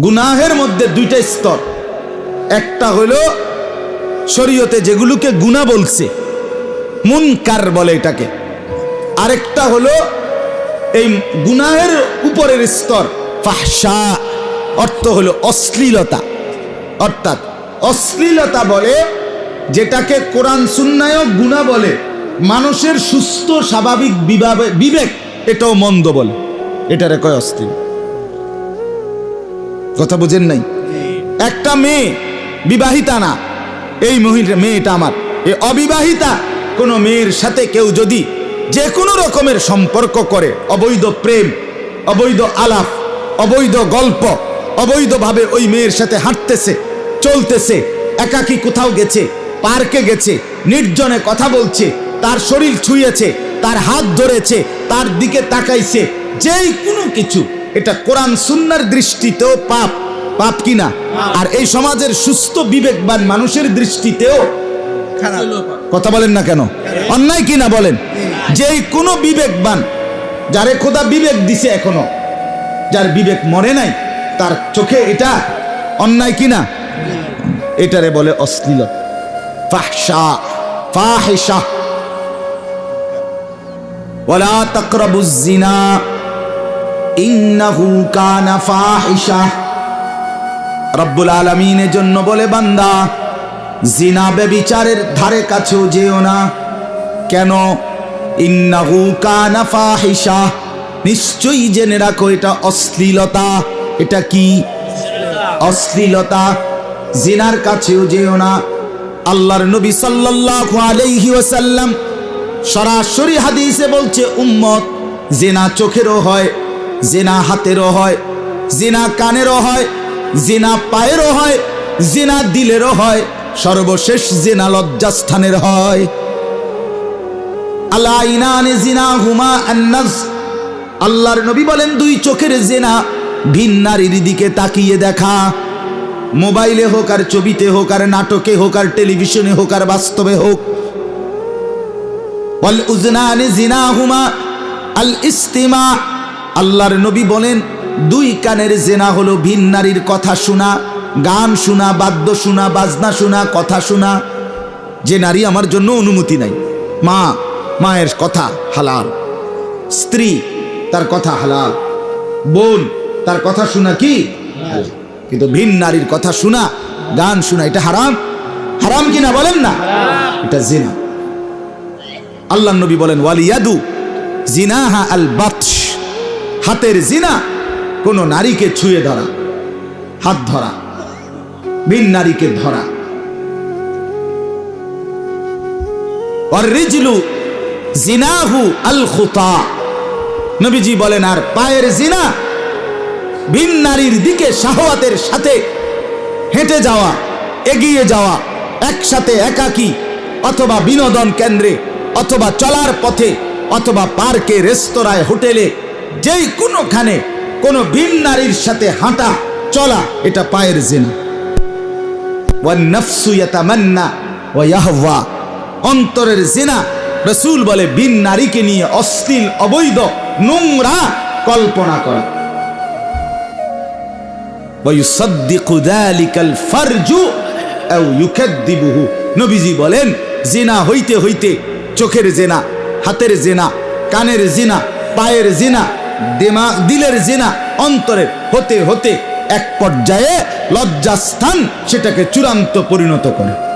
গুনাহের মধ্যে দুইটা স্তর। একটা হলো শরীয়তে যেগুলোকে গুনাহ বলছে, মুনকার বলে এটাকে। আরেকটা হলো এই গুনাহের উপরের স্তর ফাহসা অর্থ হলো অশ্লীলতা। অর্থাৎ অশ্লীলতা বলে যেটাকে কোরআন সুন্নায়ক গুণা বলে। মানুষের সুস্থ স্বাভাবিক বিভাবে- বিবেক এটাও মন্দ বলে। এটারে কয় অশ্লীল? কথা বুঝেন নাই? একটা মেয়ে বিবাহিতা না। এই মহিলা মেয়েটা আমার। এই অবিবাহিতা। কোনো মেয়ের সাথে কেউ যদি যে কোনো রকমের সম্পর্ক করে, অবৈধ প্রেম, অবৈধ আলাপ, অবৈধ গল্প, অবৈধভাবে ওই মেয়ের সাথে হাঁটতেছে, চলতেছে, একাকি কোথাও গেছে, পার্কে গেছে, নির্জনে কথা বলছে, তার শরীর ছুঁয়েছে, তার হাত ধরেছে, তার দিকে তাকাইছে, যেই কোনো কিছু এটা কোরআন সুন্নার দৃষ্টিতেও পাপ পাপ কিনা? আর এই সমাজের সুস্থ, বিবেকবান মানুষের দৃষ্টিতেও কথা বলেন না কেন? অন্যায় কিনা বলেন? যেই কোনো বিবেকবান, যারে খোদা বিবেক দিছে এখনও, যার বিবেক মরে নাই, তার চোখে এটা অন্যায় কিনা? এটারে বলে অশ্লীল ফাহশা, ফাহিশা। ওয়ালা তাকরাবুজ জিনা। ইন্নাহু কানা ফাহিশা। রব্বুল আলমিনের জন্য বলে, বান্দা, জিনা বেবিচারের ধারে কাছেও যেও না। কেন? ইন্নাহু কানা ফাহিশা। নিশ্চয়ই জেনে রাখো, এটা অশ্লীলতা। এটা কি? অশ্লীলতা। জিনার কাছেও যেও না। আল্লাহর নবী সাল্লাল্লাহু আলাইহি ওয়াসাল্লাম সরাসরি হাদিসে বলছে, উম্মত, জেনা চোখেরও হয় জেনা হাতেরও হয়, জিনা কানেরও হয়, জিনা পায়েরও হয়, জিনা দিলেরও হয়, সর্বশেষ জিনা লজ্জাস্থানের হয়। আল্লাহ ইনানে জিনা হুমা আন্নাস আল্লাহর নবী বলেন, দুই চোখের জেনা ভিন নারীর দিকে তাকিয়ে দেখা। মোবাইলে হোক আর ছবিতে হোক আর নাটকে হোক আর টেলিভিশনে হোক আর বাস্তবে হোক। ওয়াল উজনানে জিনাহুমা আল ইস্তিমা আল্লাহর নবী বলেন দুই কানের জেনা হলো ভিন নারীর কথা শোনা গান শোনা বাদ্য শোনা বাজনা শোনা কথা শোনা। যে নারী আমার জন্য অনুমতি নাই। মা মায়ের কথা হালাল। স্ত্রী তার কথা হালাল। বোন তার কথা শোনা কি? কিন্তু ভিন নারীর কথা শোনা গান শোনা এটা হারাম? হারাম কিনা বলেন না? এটা জেনা। আল্লাহ নবী বলেন ওয়ালিয়াদু জিনাহা আল বাতশ হাতের জিনা, কোন নারীকে ছুঁয়ে ধরা, হাত ধরা, বিন নারীকে ধরা। রিজলু জিনাহু আল নবীজি বলেন, আর পায়ের জিনা ভিন নারীর দিকে শাহওয়াতের সাথে হেঁটে যাওয়া, এগিয়ে যাওয়া, একসাথে একাকী অথবা বিনোদন কেন্দ্রে অথবা চলার পথে অথবা পার্কে, রেস্তোরাঁয়, হোটেলে যেই কোনোখানে কোনো ভিন নারীর সাথে হাঁটা, চলা, এটা পায়ের জিনা। অন্তরের জিনা, রসুল বলে বিন নারীকে নিয়ে অশ্লীল, অবৈধ, নোংরা কল্পনা করা। নবীজি বলেন, জেনা হইতে হইতে চোখের জেনা, হাতের জেনা, কানের জেনা, পায়ের জেনা দিমাগ দিলের জেনা অন্তরের হতে হতে এক পর্যায়ে লজ্জাস্থান সেটাকে চূড়ান্ত পরিণত করে।